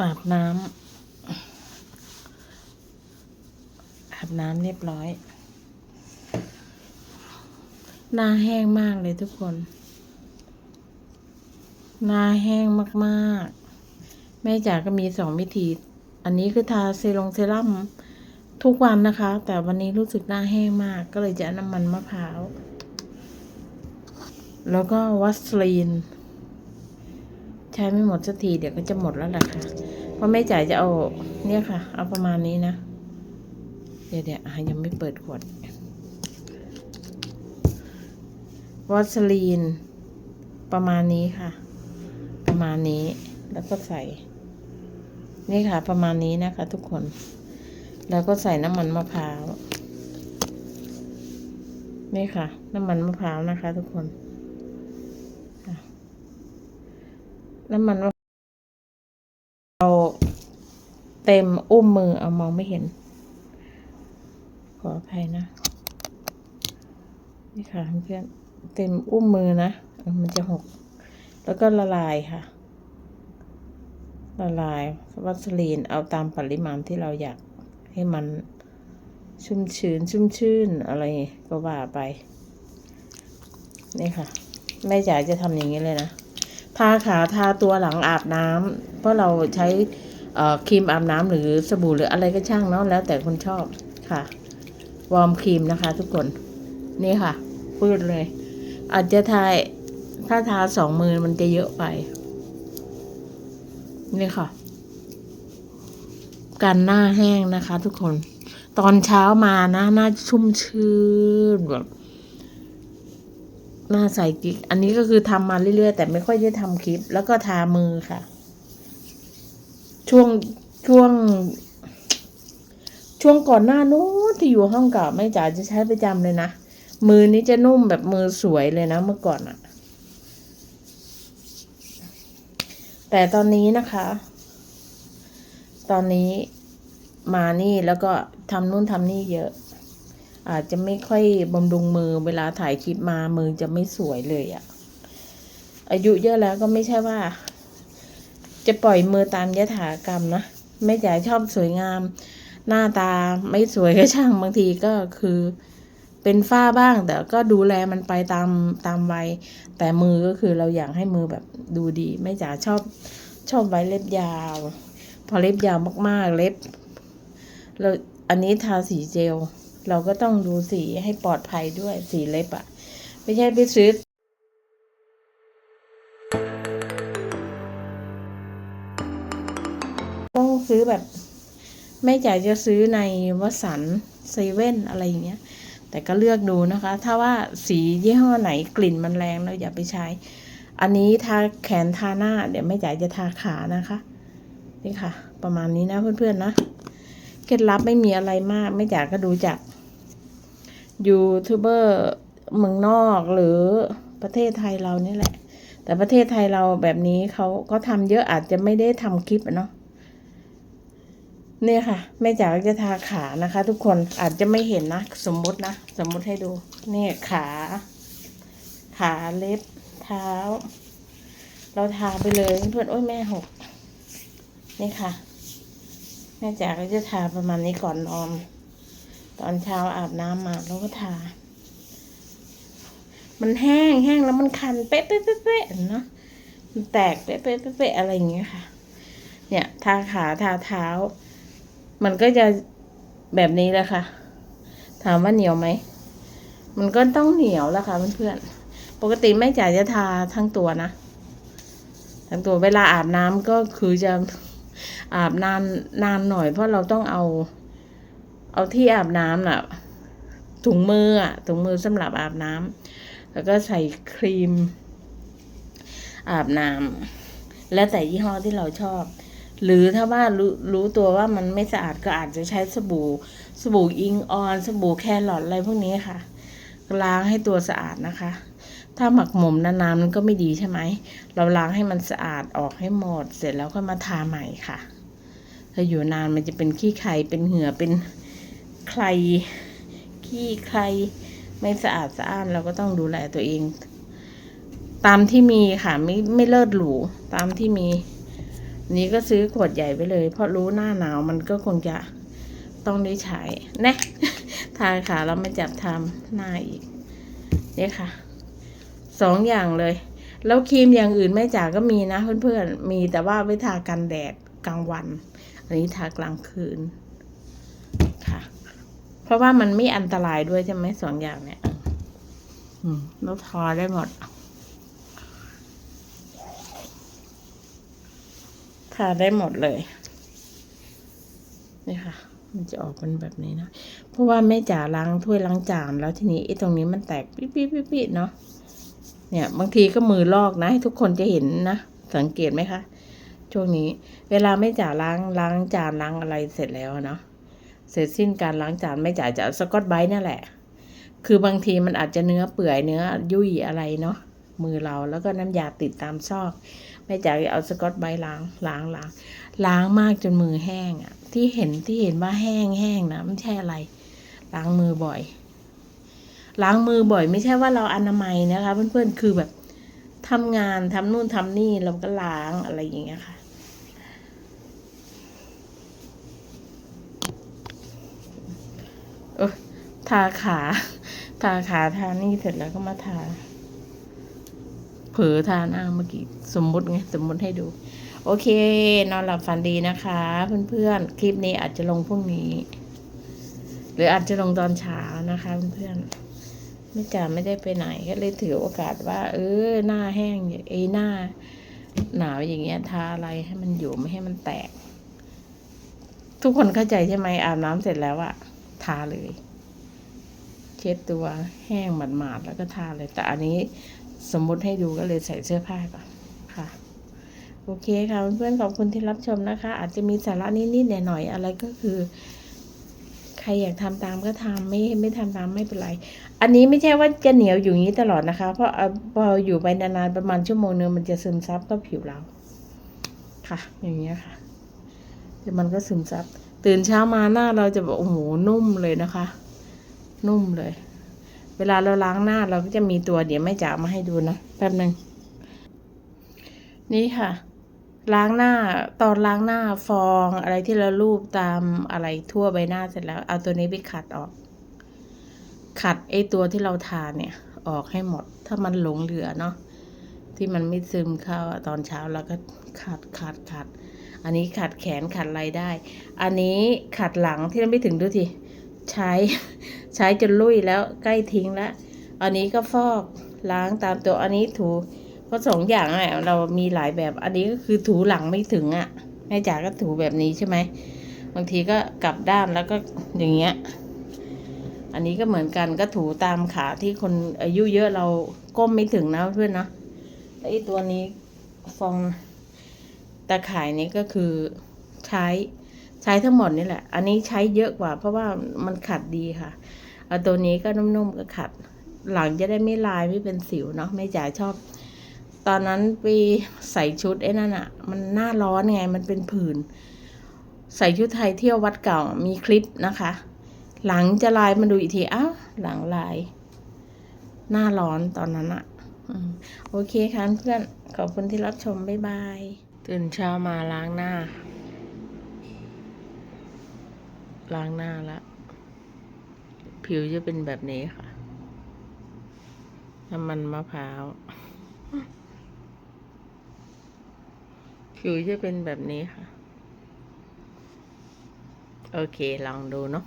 อาบน้ำอาบน้ำเรียบร้อย หน้าแห้งมากเลยทุกคน หน้าแห้งมากๆ แม่จ๋าก็มีสองวิธี อันนี้คือทาเซรั่มเซรั่มทุกวันนะคะ แต่วันนี้รู้สึกหน้าแห้งมาก ก็เลยจะน้ำมันมะพร้าว แล้วก็วัสลีน ใช้ไม่หมดสักทีเดี๋ยวก็จะหมดแล้วล่ะค่ะ เพราะแม่จ๋าจะเอาเนี่ยค่ะ เอาประมาณนี้นะ เดี๋ยวเดี๋ยวยังไม่เปิดขวดวัสลีน ประมาณนี้ค่ะ ประมาณนี้แล้วก็ใส่ นี่ค่ะ ประมาณนี้นะคะ ทุกคน แล้วก็ใส่น้ำมันมะพร้าวนี่ค่ะ น้ำมันมะพร้าวนะคะ ทุกคนน้ำมันมะเอา เต็มอุ้มมือเอามองไม่เห็น ขออภัยนะ นี่ค่ะเพื่อนเต็มอุ้มมือนะมันจะหก แล้วก็ละลายค่ะ ละลายวัสลีนเอาตามปริมาณที่เราอยากให้มันชุ่มชื้นชุ่มชื่นอะไรก็ว่าไป นี่ค่ะ แม่จ๋าจะทำอย่างนี้เลยนะ ทาขาทาตัวหลังอาบน้ำเพราะเราใช้ ครีมอาบน้ำหรือสบู่หรืออะไรก็ช่างเนาะแล้วแต่คนชอบค่ะ วอร์มครีมนะคะ ทุกคนนี่ค่ะพูดเลย อาจจะทายถ้าทาสองมือมันจะเยอะไป นี่ค่ะ กันหน้าแห้งนะคะ ทุกคน ตอนเช้ามานะหน้าชุ่มชื่นแบบหน้าใสกิ๊ก อันนี้ก็คือทำมาเรื่อยๆ แต่ไม่ค่อยได้ทำคลิป แล้วก็ทามือค่ะ ช่วงช่วง ช่วงก่อนหน้านู้นที่อยู่ห้องเก่าแม่จ๋าจะใช้ประจำเลยนะ มือนี้จะนุ่มแบบมือสวยเลยนะเมื่อก่อนอะแต่ตอนนี้นะคะ ตอนนี้มานี่แล้วก็ทำนู่นทำนี่เยอะ อาจจะไม่ค่อยบำรุงมือเวลาถ่ายคลิปมามือจะไม่สวยเลยอะอายุเยอะแล้วก็ไม่ใช่ว่า จะปล่อยมือตามยถากรรมนะแม่จ๋าชอบสวยงาม หน้าตาไม่สวยก็ช่างบางทีก็คือ เป็นฝ้าบ้าง แต่ก็ดูแลมันไปตามตามวัยแต่มือก็คือเราอยากให้มือแบบดูดีแม่จ๋าชอบชอบไว้เล็บยาว พอเล็บยาวมากๆเล็บเราอันนี้ทาสีเจล เราก็ต้องดูสีให้ปลอดภัยด้วยสีเล็บอะไม่ใช่ไปซื้อ ซื้อแบบแม่จ๋าจะซื้อในวสันเซเว่นอะไรอย่างเงี้ย แต่ก็เลือกดูนะคะ ถ้าว่าสียี่ห้อไหนกลิ่นมันแรงเราอย่าไปใช้ อันนี้ทาแขนทาหน้า เดี๋ยวแม่จ๋าจะทาขานะคะ นี่ค่ะ ประมาณนี้นะเพื่อนๆนะเคล็ดลับไม่มีอะไรมากแม่จ๋าก็ดูจากยูทูบเบอร์เมืองนอกหรือประเทศไทยเรานี่แหละ แต่ประเทศไทยเราแบบนี้เขาก็ทำเยอะอาจจะไม่ได้ทำคลิปเนาะ เนี่ยค่ะแม่จ๋าจะทาขานะคะ ทุกคนอาจจะไม่เห็นนะ สมมุตินะสมมุติให้ดูเนี่ยขา ขาเล็บเท้า เราทาไปเลยเพื่อนโอ้ยแม่หกนี่ค่ะ แม่จ๋าก็จะทาประมาณนี้ก่อนนอน ตอนเช้าอาบน้ำมาแล้วก็ทา มันแห้งแห้งแล้วมันคันเป๊ะเป๊ะเป๊ะเป๊ะเนาะมันแตกเป๊ะเป๊ะเป๊ะเป๊ะอะไรอย่างเงี้ยค่ะ เนี่ย ทาขาทาเท้า มันก็จะแบบนี้แหละค่ะ ถามว่าเหนียวไหม มันก็ต้องเหนียวแล้วค่ะเพื่อนๆ ปกติแม่จ๋าจะทาทั้งตัวนะ ทั้งตัวเวลาอาบน้ำก็คือจะอาบนานนานหน่อย เพราะเราต้องเอา เอาที่อาบน้ำน่ะ ถุงมืออะถุงมือสำหรับอาบน้ำแล้วก็ใส่ครีม อาบน้ำแล้วแต่ยี่ห้อที่เราชอบ หรือถ้าว่ารู้รู้ตัวว่ามันไม่สะอาดก็อาจจะใช้สบู่ สบู่อิงออน สบู่แครอทอะไรพวกนี้ค่ะ ล้างให้ตัวสะอาดนะคะ ถ้าหมักหมมนานๆมันก็ไม่ดีใช่ไหม เราล้างให้มันสะอาดออกให้หมด เสร็จแล้วก็มาทาใหม่ค่ะ ถ้าอยู่นานมันจะเป็นขี้ไข่เป็นเหงื่อเป็นใครขี้ใครไม่สะอาดสะอ้านเราก็ต้องดูแลตัวเอง ตามที่มีค่ะไม่ไม่เลิศหรูตามที่มี นี้ก็ซื้อขวดใหญ่ไปเลย เพราะรู้หน้าหนาวมันก็คงจะต้องได้ใช้นะทาขาแล้วมาจับทำหน้าอีกเนี่ยค่ะสองอย่างเลย แล้วครีมอย่างอื่นแม่จาก็มีนะเพื่อนๆ มีแต่ว่าไว้ทากันแดดกลางวัน อันนี้ทากลางคืนค่ะ เพราะว่ามันไม่อันตรายด้วยใช่ไหมสองอย่างเนี่ย อืมแล้วทาได้หมดาได้หมดเลยนี่ค่ะ มันจะออกเป็นแบบนี้นะ เพราะว่าแม่จ๋าล้างถ้วยล้างจานแล้วทีนี้ไอ้ตรงนี้มันแตกปิ๊บปิ๊บปิ๊บปิ๊บเนาะเนี่ย บางทีก็มือลอกนะให้ทุกคนจะเห็นนะ สังเกตไหมคะ ช่วงนี้ เวลาแม่จ๋าล้างล้างจานล้างอะไรเสร็จแล้วเนาะเสร็จสิ้นการล้างจานแม่จ๋าจะสกอตไบรท์นั่นแหละ คือบางทีมันอาจจะเนื้อเปื่อยเนื้อยุ่ยอะไรเนาะมือเราแล้วก็น้ำยาติดตามซอก ม่จ๋าเอาสกอตไบร์ล้างล้างล้างล้างมากจนมือแห้งอะที่เห็นที่เห็นว่าแห้งแห้งนะไม่ใช่อะไร ล้างมือบ่อย ล้างมือบ่อย ไม่ใช่ว่าเราอนามัยนะคะ เพื่อนๆคือแบบทำงานทำนู่นทำนี่เราก็ล้างอะไรอย่างเงี้ยค่ะเออทาขา ทาขาทานี่เสร็จแล้วก็มาทา อทาหน้าเมื่อกี้สมมุติไงสมมุติให้ดู โอเค นอนหลับฝันดีนะคะ เพื่อนๆ คลิปนี้อาจจะลงพรุ่งนี้ หรืออาจจะลงตอนเช้านะคะเพื่อนๆไม่จ๋าไม่ได้ไปไหนก็เลยถือโอกาสว่า เออหน้าแห้งอย่างไอ้หน้า หนาวอย่างเงี้ยทาอะไรให้มันอยู่ไม่ให้มันแตก ทุกคนเข้าใจใช่ไหมอาบน้ำเสร็จแล้วอะทาเลย เช็ดตัวแห้งหมาดๆแล้วก็ทาเลยแต่อันนี้ สมมุติให้ดูก็เลยใส่เสื้อผ้าก่อนค่ะ โอเคค่ะเพื่อนๆขอบคุณที่รับชมนะคะ อาจจะมีสาระนิดๆหน่อยๆอะไรก็คือ ใครอยากทำตามก็ทำไม่ไม่ทำตามไม่เป็นไร อันนี้ไม่ใช่ว่าจะเหนียวอยู่อย่างนี้ตลอดนะคะ เพราะเอาพออยู่ไปนานๆประมาณชั่วโมงนึงมันจะซึมซับเข้าผิวเรา ค่ะ อย่างเงี้ยค่ะเดี๋ยวมันก็ซึมซับตื่นเช้ามาหน้าเราจะแบบโอ้โหนุ่มเลยนะคะ นุ่มเลย เวลาเราล้างหน้าเราก็จะมีตัวเดี๋ยวไม่จ๋ามาให้ดูนะแป๊บหนึ่งนี่ค่ะ ล้างหน้าตอนล้างหน้าฟองอะไรที่เราลูบตามอะไรทั่วใบหน้าเสร็จแล้ว เอาตัวนี้ไปขัดออก ขัดไอตัวที่เราทาเนี่ย ออกให้หมด ถ้ามันหลงเหลือเนาะที่มันไม่ซึมเข้าตอนเช้าเราก็ขัดขัดขัด อันนี้ขัดแขนขัดอะไรได้ อันนี้ขัดหลังที่เราไม่ถึงดูที ใช้ ใช้จนลุ่ยแล้วใกล้ทิ้งแล้วอันนี้ก็ฟอกล้างตามตัวอันนี้ถูเพราะสองอย่างอะเรามีหลายแบบ อันนี้ก็คือถูหลังไม่ถึงอะแม่จ๋าก็ถูแบบนี้ใช่ไหมบางทีก็กลับด้านแล้วก็อย่างเงี้ย อันนี้ก็เหมือนกันก็ถูตามขาที่คนอายุเยอะเราก้มไม่ถึงนะเพื่อนเนาะไอ้ตัวนี้ฟองตะข่ายนี้ก็คือใช้ ใช้ทั้งหมดนี่แหละ อันนี้ใช้เยอะกว่า เพราะว่ามันขัดดีค่ะเอาตัวนี้ก็นุ่มๆก็ขัด หลังจะได้ไม่ลายไม่เป็นสิวเนาะแม่จ๋าชอบ ตอนนั้นไปใส่ชุดไอ้นั่นอะมันหน้าร้อนไงมันเป็นผื่นใส่ชุดไทยเที่ยววัดเก่ามีคลิปนะคะ หลังจะลายมาดูอีกทีอ้าวหลังลาย หน้าร้อนตอนนั้นอะโอเคค่ะเพื่อนขอบคุณที่รับชมบ๊ายบายตื่นเช้ามาล้างหน้า ล้างหน้าแล้วผิวจะเป็นแบบนี้ค่ะ น้ำมันมะพร้าว ผิวจะเป็นแบบนี้ค่ะ โอเค ลองดูเนาะ